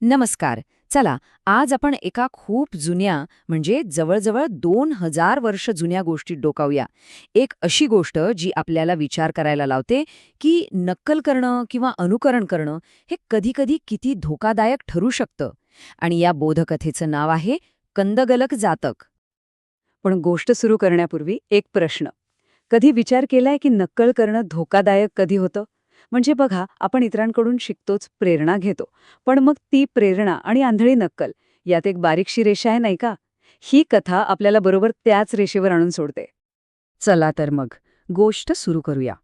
नमस्कार. चला आज आपण एका खूप जुन्या म्हणजे जवळजवळ दोन हजार वर्ष जुन्या गोष्टीत डोकावूया. एक अशी गोष्ट जी आपल्याला विचार करायला लावते की नक्कल करणं किंवा अनुकरण करणं हे कधीकधी किती धोकादायक ठरू शकतं. आणि या बोधकथेचं नाव आहे कंदगलक जातक. पण गोष्ट सुरू करण्यापूर्वी एक प्रश्न. कधी विचार केलाय की नक्कल करणं धोकादायक कधी होतं? म्हणजे बघा आपण इतरांकडून शिकतोच प्रेरणा घेतो. पण मग ती प्रेरणा आणि आंधळी नक्कल यात एक बारीकशी रेषा आहे नाही का? ही कथा आपल्याला बरोबर त्याच रेषेवर आणून सोडते. चला तर मग गोष्ट सुरू करूया.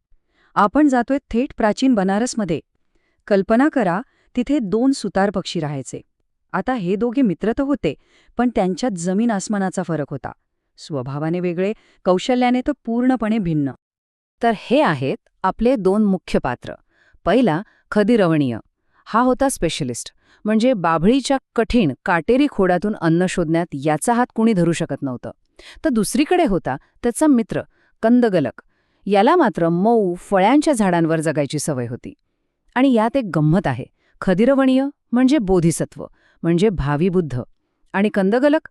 आपण जातोय थेट प्राचीन बनारसमध्ये. कल्पना करा तिथे दोन सुतार पक्षी राहायचे. आता हे दोघे मित्र तर होते पण त्यांच्यात जमीन आसमानाचा फरक होता. स्वभावाने वेगळे कौशल्याने तर पूर्णपणे भिन्न. तर हे आहेत आपले दोन मुख्य पात्र. पहिला खदिरवणीय. हा होता स्पेशलिस्ट म्हणजे बाभळीच्या कठीण काटेरी खोडातून अन्न शोधण्यात याचा हात कुणी धरू शकत नव्हतं. तर दुसरीकडे होता त्याचा मित्र कंदगलक. याला मात्र मऊ फळ्यांच्या झाडांवर जगायची सवय होती. आणि यात एक गंमत आहे. खदिरवणीय म्हणजे बोधिसत्व म्हणजे भावी बुद्ध. आणि कंदगलक?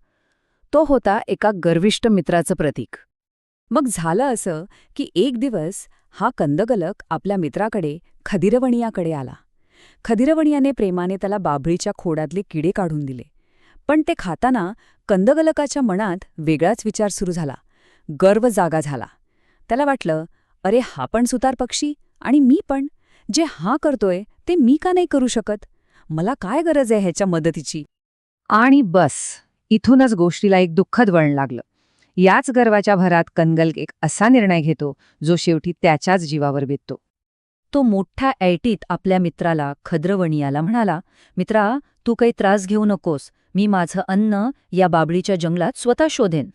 तो होता एका गर्विष्ट मित्राचं प्रतीक. मग झालं असं की एक दिवस हा कंदगलक आपल्या मित्राकडे खदिरवणियाकडे आला. खदिरवणियाने प्रेमाने त्याला बाभळीच्या खोडातले किडे काढून दिले. पण ते खाताना कंदगलकाच्या मनात वेगळाच विचार सुरू झाला. गर्व जागा झाला. त्याला वाटलं अरे हा पण सुतार पक्षी आणि मी पण. जे हा करतोय ते मी का नाही करू शकत? मला काय गरज आहे ह्याच्या मदतीची? आणि बस इथूनच गोष्टीला एक दुःखद वळण लागलं. याच गर्वाच्या भरात कनगल एक असा निर्णय घेतो जो शेवटी त्याच्याच जीवावर बेततो. तो मोठ्या ऐटीत आपल्या मित्राला खद्रवणियाला म्हणाला मित्रा तू काही त्रास घेऊ नकोस. मी माझं अन्न या बाबळीच्या जंगलात स्वतः शोधेन.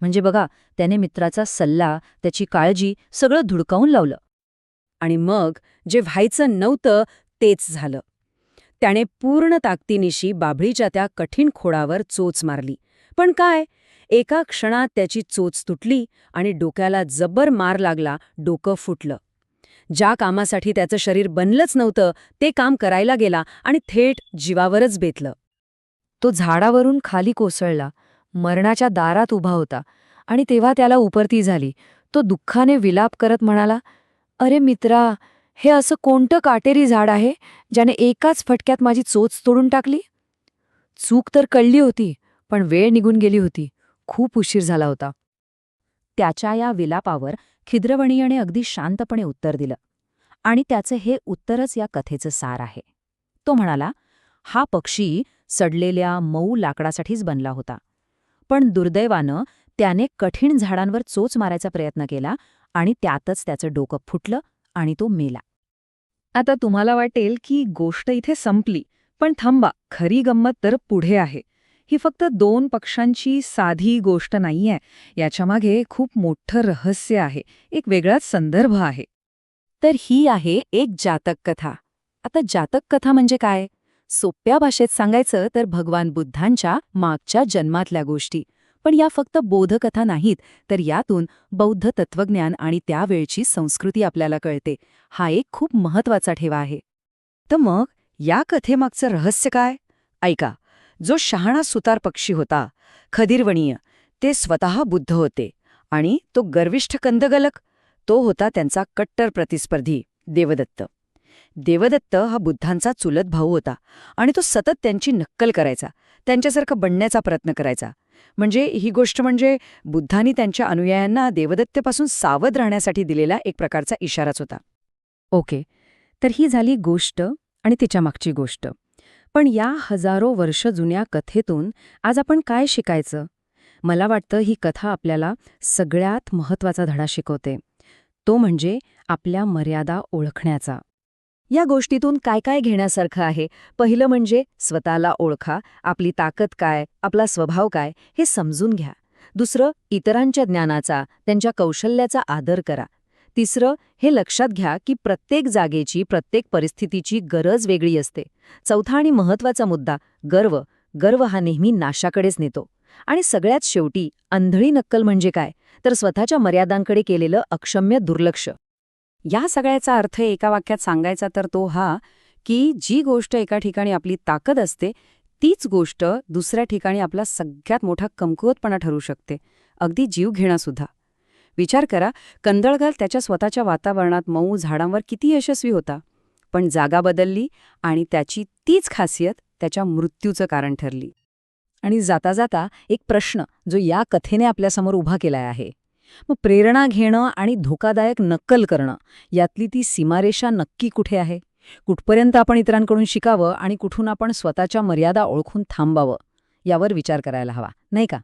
म्हणजे बघा त्याने मित्राचा सल्ला त्याची काळजी सगळं धुडकावून लावलं. आणि मग जे व्हायचं नव्हतं तेच झालं. त्याने पूर्ण ताकदीनिशी बाभळीच्या त्या कठीण खोडावर चोच मारली. पण काय? एका क्षणात त्याची चोच तुटली आणि डोक्याला जब्बर मार लागला डोकं फुटलं. ज्या कामासाठी त्याचं शरीर बनलंच नव्हतं ते काम करायला गेला आणि थेट जीवावरच बेतलं. तो झाडावरून खाली कोसळला मरणाच्या दारात उभा होता आणि तेव्हा त्याला उपरती झाली. तो दुःखाने विलाप करत म्हणाला अरे मित्रा हे असं कोणतं काटेरी झाड आहे ज्याने एकाच फटक्यात माझी चोच तोडून टाकली? चूक तर कळली होती पण वेळ निघून गेली होती. खूप उशीर झाला होता. त्याच्या या विलापावर खिद्रवणीयने अगदी शांतपणे उत्तर दिलं. आणि त्याचं हे उत्तरच या कथेचं सार आहे. तो म्हणाला हा पक्षी सडलेल्या मऊ लाकडासाठीच बनला होता. पण दुर्दैवानं त्याने कठीण झाडांवर चोच मारायचा प्रयत्न केला आणि त्यातच त्याचं डोकं फुटलं आणि तो मेला. आता तुम्हाला वाटेल की गोष्ट इथे संपली पण थांबा खरी गंमत तर पुढे आहे. ही फक्त दोन पक्षांची साधी गोष्ट नाहीये. याच्यामागे खूप मोठं रहस्य आहे. एक वेगळाच संदर्भ आहे. तर ही आहे एक जातक कथा आता जातक कथा म्हणजे काय? सोप्या भाषेत सांगायचं तर भगवान बुद्धांच्या मागच्या जन्मातल्या गोष्टी. पण या फक्त बोधकथा नाहीत तर यातून बौद्ध तत्वज्ञान आणि त्यावेळची संस्कृती आपल्याला कळते. हा एक खूप महत्त्वाचा ठेवा आहे. तर मग या कथेमागचं रहस्य काय? ऐका जो शहाणा सुतार पक्षी होता खदीरवणीय ते स्वतः बुद्ध होते आणि तो गर्विष्ठ कंदगलक तो होता त्यांचा कट्टर प्रतिस्पर्धी देवदत्त. देवदत्त हा बुद्धांचा चुलत भाऊ होता आणि तो सतत त्यांची नक्कल करायचा त्यांच्यासारखं बनण्याचा प्रयत्न करायचा. म्हणजे ही गोष्ट म्हणजे बुद्धांनी त्यांच्या अनुयायांना देवदत्तेपासून सावध राहण्यासाठी दिलेला एक प्रकारचा इशाराच होता. ओके तर ही झाली गोष्ट आणि तिच्या मागची गोष्ट. पण या हजारो वर्ष जुन्या कथेतून आज आपण काय शिकायचं? मला वाटतं ही कथा आपल्याला सगळ्यात महत्त्वाचा धडा शिकवते. तो म्हणजे आपल्या मर्यादा ओळखण्याचा. या गोष्टीतून काय काय घेण्यासारखं आहे? पहिलं म्हणजे स्वतःला ओळखा आपली ताकद काय आपला स्वभाव काय हे समजून घ्या. दुसरं इतरांच्या ज्ञानाचा त्यांच्या कौशल्याचा आदर करा. तिसरं हे लक्षात घ्या की प्रत्येक जागेची प्रत्येक परिस्थितीची गरज वेगळी असते. चौथा आणि महत्त्वाचा मुद्दा गर्व. गर्व हा नेहमी नाशाकडेच नेतो. आणि सगळ्यात शेवटी आंधळी नक्कल म्हणजे काय? तर स्वतःच्या मर्यादांकडे केलेलं अक्षम्य दुर्लक्ष. या सगळ्याचा अर्थ एका वाक्यात सांगायचा तर तो हा की जी गोष्ट एका ठिकाणी आपली ताकद असते तीच गोष्ट दुसऱ्या ठिकाणी आपला सगळ्यात मोठा कमकुवतपणा ठरू शकते. अगदी जीव घेणासुद्धा विचार करा कंदळगाल त्याच्या स्वतःच्या वातावरणात मऊ झाडांवर किती यशस्वी होता. पण जागा बदलली आणि त्याची तीच खासियत त्याच्या मृत्यूचं कारण ठरली. आणि जाता जाता एक प्रश्न जो या कथेने आपल्यासमोर उभा केलाय आहे. मग प्रेरणा घेणं आणि धोकादायक नक्कल करणं यातली ती सीमारेषा नक्की कुठे आहे? कुठपर्यंत आपण इतरांकडून शिकावं आणि कुठून आपण स्वतःच्या मर्यादा ओळखून थांबावं? यावर विचार करायला हवा नाही का?